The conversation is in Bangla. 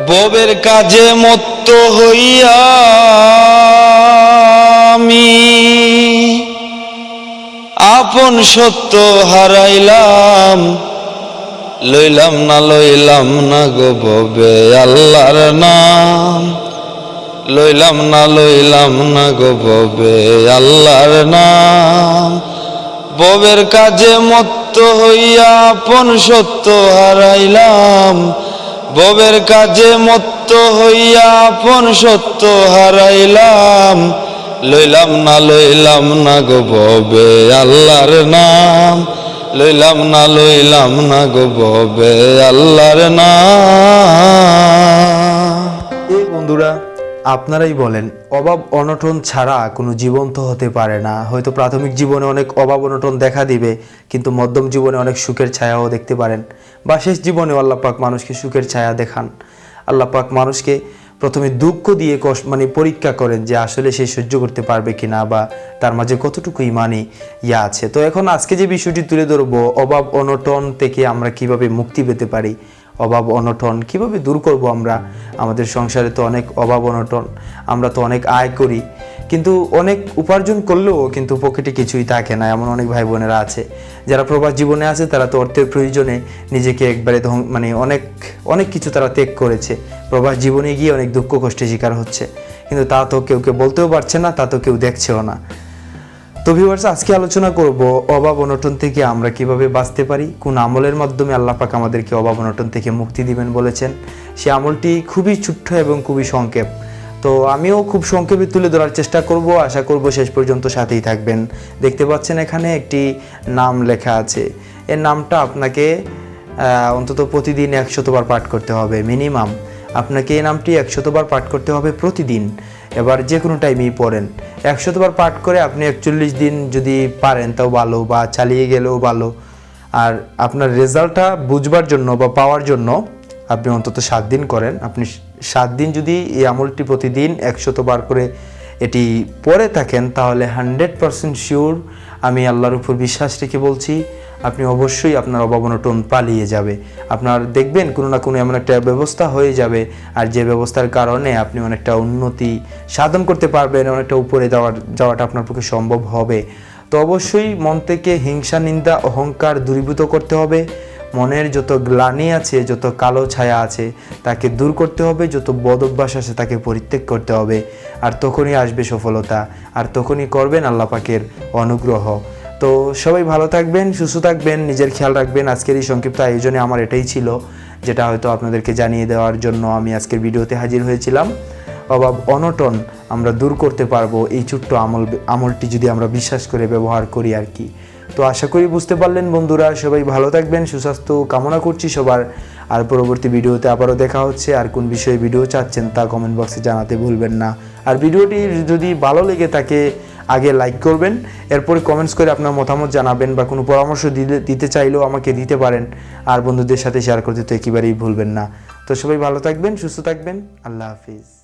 ববের কাজে মত্ত হইয়া আমি আপন সত্য হারাইলাম, লইলাম না লইলাম না গো ববে আল্লাহর নাম। লইলাম না লইলাম না গো ববে আল্লাহর নাম। ববের কাজে মত্ত হইয়া আপন সত্য হারাইলাম ববের কাজে মত্ত হইয়া আপন সত্য হারাইলাম। লইলাম না লইলাম না গো ববে আল্লাহর নাম। লইলাম না লইলাম না গো ববে আল্লাহর নাম। বন্ধুরা আপনারাই বলেন, অভাব অনটন ছাড়া কোনো জীবন তো হতে পারে না। হয়তো প্রাথমিক জীবনে অনেক অভাব অনটন দেখা দিবে, কিন্তু মধ্যম জীবনে অনেক সুখের ছায়াও দেখতে পারেন বা শেষ জীবনে আল্লাপাক মানুষকে সুখের ছায়া দেখান। আল্লাপাক মানুষকে প্রথমে দুঃখ দিয়ে কষ্ট মানে পরীক্ষা করেন যে আসলে সে সহ্য করতে পারবে কি না বা তার মাঝে কতটুকু ইমানি ইয়া আছে। তো এখন আজকে যে বিষয়টি তুলে ধরবো, অভাব অনটন থেকে আমরা কীভাবে মুক্তি পেতে পারি অভাব অনটন, কীভাবে দূর করব আমরা? আমাদের সংসারে তো অনেক অভাব অনটন, আমরা তো অনেক আয় করি। কিন্তু অনেক উপার্জন করলেও কিন্তু পকেটে কিছুই থাকে না, এমন অনেক ভাই বোনেরা আছে। যারা প্রবাস জীবনে আছে, তারা তো অর্থের প্রয়োজনে নিজেকে একবারে মানে অনেক অনেক কিছু তারা ত্যাগ করেছে। প্রবাস জীবনে গিয়ে অনেক দুঃখ কষ্টের শিকার হচ্ছে। কিন্তু তা তো কেউ কেউ বলতেও পারছে না, তা তো কেউ দেখছেও না। তো ভিউয়ার্স আজকে আলোচনা করব অভাব অনটন থেকে আমরা কীভাবে বাঁচতে পারি, কোন আমলের মাধ্যমে আল্লাহ পাক আমাদেরকে অভাব অনটন থেকে মুক্তি দিবেন বলেছেন। সে আমলটি খুবই ছোট্ট এবং খুবই সংক্ষেপ। তো আমিও খুব সংক্ষেপে তুলে ধরার চেষ্টা করব, আশা করব শেষ পর্যন্ত সাথেই থাকবেন। দেখতে পাচ্ছেন এখানে একটি নাম লেখা আছে। এর নামটা আপনাকে অন্তত প্রতিদিন একশতবার পাঠ করতে হবে, মিনিমাম। আপনাকে এই নামটি একশতবার পাঠ করতে হবে প্রতিদিন। এবার যে কোনো টাইমেই পড়েন। একশতবার পাঠ করে আপনি একচল্লিশ দিন যদি পারেন, তাও ভালো বা চালিয়ে গেলেও ভালো। আর আপনার রেজাল্টটা বুঝবার জন্য বা পাওয়ার জন্য আপনি অন্তত সাত দিন করেন। আপনি সাত দিন যদি এই আমলটি প্রতিদিন একশতবার করে এটি পরে থাকেন, তাহলে হান্ড্রেড পারসেন্ট শিওর আমি আল্লাহর উপর বিশ্বাস রেখে বলছি আপনি অবশ্যই আপনার অভাবনটন পালিয়ে যাবে। আপনার দেখবেন কোনো না কোনো এমন একটা ব্যবস্থা হয়ে যাবে, আর যে ব্যবস্থার কারণে আপনি অনেকটা উন্নতি সাধন করতে পারবেন, অনেকটা উপরে যাওয়ার যাওয়াটা আপনার পক্ষে সম্ভব হবে। তো অবশ্যই মন থেকে হিংসা, নিন্দা, অহংকার দূরীভূত করতে হবে। মনের যত গ্লানি আছে, যত কালো ছায়া আছে, তাকে দূর করতে হবে, যত বদ অভ্যাস আছে, তাকে পরিত্যাগ করতে হবে। আর তখনই আসবে সফলতা, আর তখনই করবেন আল্লাহ পাকের অনুগ্রহ। তো সবাই ভালো থাকবেন, সুস্থ থাকবেন, নিজের খেয়াল রাখবেন। আজকের এই সংক্ষিপ্ত আয়োজনে আমার এটাই ছিল, যেটা হয়তো আপনাদেরকে জানিয়ে দেওয়ার জন্য আমি আজকের ভিডিওতে হাজির হয়েছিলাম। অভাব অনটন আমরা দূর করতে পারব, এই ছোট্ট আমল, আমলটি যদি আমরা বিশ্বাস করে ব্যবহার করি আর কি। তো আশা করি বুঝতে পারলেন বন্ধুরা, সবাই ভালো থাকবেন, সুস্বাস্থ্য কামনা করছি সবার। আর পরবর্তী ভিডিওতে আবারও দেখা হচ্ছে, আর কোন বিষয়ে ভিডিও চাচ্ছেন তা কমেন্ট বক্সে জানাতে ভুলবেন না। আর ভিডিওটি যদি ভালো লেগে থাকে আগে লাইক করবেন, এরপরে কমেন্টস করে আপনার মতামত জানাবেন বা কোনো পরামর্শ দিলে, দিতে চাইলেও আমাকে দিতে পারেন। আর বন্ধুদের সাথে শেয়ার করতে তো একেবারেই ভুলবেন না। তো সবাই ভালো থাকবেন, সুস্থ থাকবেন, আল্লাহ হাফিজ।